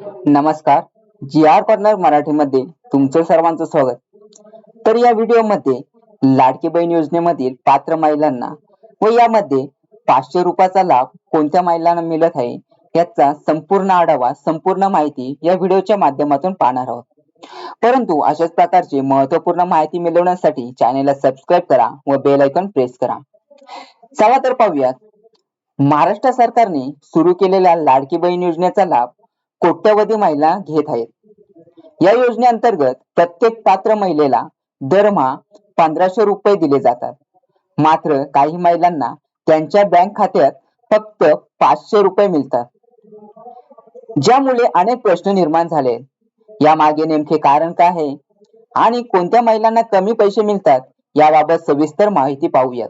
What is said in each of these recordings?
नमस्कार. जी R corner मराठीमध्ये तुमचं सर्वांचं स्वागत. तर या व्हिडिओमध्ये लाडकी बहीण योजनेमधील पात्र महिलांना व यामध्ये पाचशे रुपयाचा लाभ कोणत्या महिलांना मिळत आहे याचा संपूर्ण आढावा संपूर्ण माहिती या व्हिडिओच्या माध्यमातून पाहणार आहोत. परंतु अशाच प्रकारची महत्त्वपूर्ण माहिती मिळवण्यासाठी चॅनेलला सबस्क्राईब करा व बेल आयकॉन प्रेस करा. चला तर पाहूयात. महाराष्ट्र सरकारने सुरू केलेल्या लाडकी बहीण योजनेचा लाभ कोट्यवधी महिला घेत आहेत. या योजनेअंतर्गत प्रत्येक पात्र महिलेला दरमहा पंधराशे रुपये दिले जातात. मात्र काही महिलांना त्यांच्या बँक खात्यात फक्त पाचशे रुपये मिळतात. ज्यामुळे अनेक प्रश्न निर्माण झाले. या मागे नेमके कारण काय आहे? आणि कोणत्या महिलांना कमी पैसे मिळतात? याबाबत सविस्तर माहिती पाहूयात.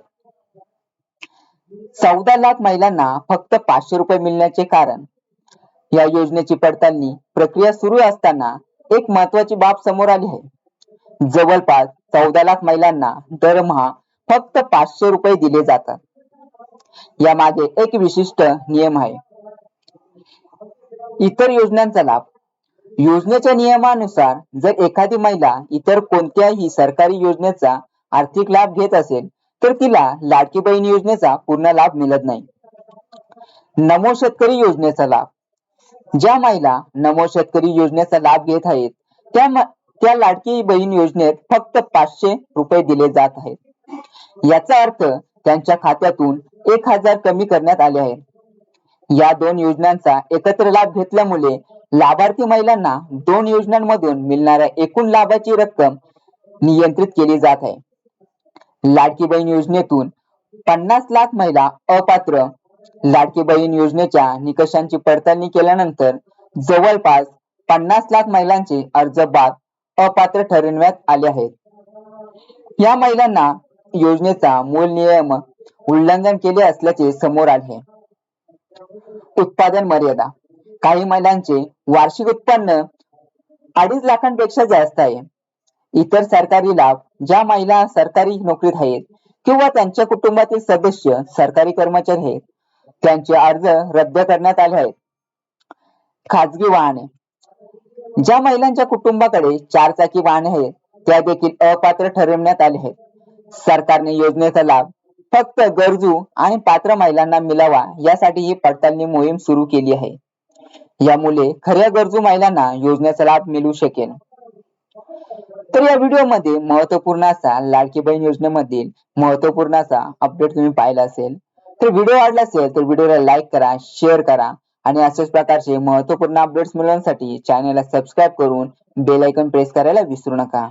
चौदा लाख महिलांना फक्त पाचशे रुपये मिळण्याचे कारण या योजनेची पडताळणी प्रक्रिया सुरू असताना एक महत्वाची बाब समोर आली आहे. जवळपास चौदा लाख महिलांना दरमहा फक्त पाचशे रुपये दिले जातात. यामागे एक विशिष्ट नियम आहे. इतर योजनांचा लाभ. योजनेच्या नियमानुसार जर एखादी महिला इतर कोणत्याही सरकारी योजनेचा आर्थिक लाभ घेत असेल तर तिला लाडकी बहीण योजनेचा पूर्ण लाभ मिळत नाही. नमो शेतकरी योजनेचा लाभ. ज्या महिला नमो शेतकरी योजनेचा लाभ घेत आहेत त्या त्या लाडकी बहीण योजनेत फक्त पाचशे रुपये दिले जात आहेत. याचा अर्थ त्यांच्या खात्यातून एक हजार कमी करण्यात आले आहे या दोन योजनांचा एकत्र लाभ घेतल्यामुळे लाभार्थी महिलांना दोन योजनांमधून मिळणाऱ्या एकूण लाभाची रक्कम नियंत्रित केली जात आहे. लाडकी बहीण योजनेतून पन्नास लाख महिला अपात्र लाडकी बहीण योजनेच्या निकषांची पडताळणी केल्यानंतर जवळपास पन्नास लाख महिलांचे अर्ज बाद अपात्र ठरविण्यात आले आहेत. या महिलांना योजनेचा मूळ नियम उल्लंघन केले असल्याचे समोर आले. उत्पादन मर्यादा काही महिलांचे वार्षिक उत्पन्न अडीच लाखांपेक्षा जास्त आहे. इतर सरकारी लाभ ज्या महिला सरकारी नोकरीत आहेत किंवा त्यांच्या कुटुंबातील सदस्य सरकारी कर्मचारी आहेत त्यांचे अर्ज रद्द करण्यात आले आहेत. खाजगी वाहने. ज्या महिलांच्या कुटुंबाकडे चार चाकी वाहने आहेत त्या देखील अपात्र ठरवण्यात आले आहेत. सरकारने योजनेचा लाभ फक्त गरजू आणि पात्र महिलांना मिळावा यासाठी ही पडताळणी मोहीम सुरू केली आहे. यामुळे खऱ्या गरजू महिलांना योजनेचा लाभ मिळू शकेल. तर या व्हिडिओमध्ये महत्त्वपूर्ण असा लाडकी बहीण योजनेमधील महत्त्वपूर्ण असा अपडेट तुम्ही पाहिला असेल. तर व्हिडिओ आवडला असेल तर व्हिडिओला लाईक करा शेअर करा आणि अशाच प्रकारचे महत्त्वपूर्ण अपडेट्स मिळवण्यासाठी चॅनेलला सबस्क्राईब करून बेल आयकॉन प्रेस करायला विसरू नका.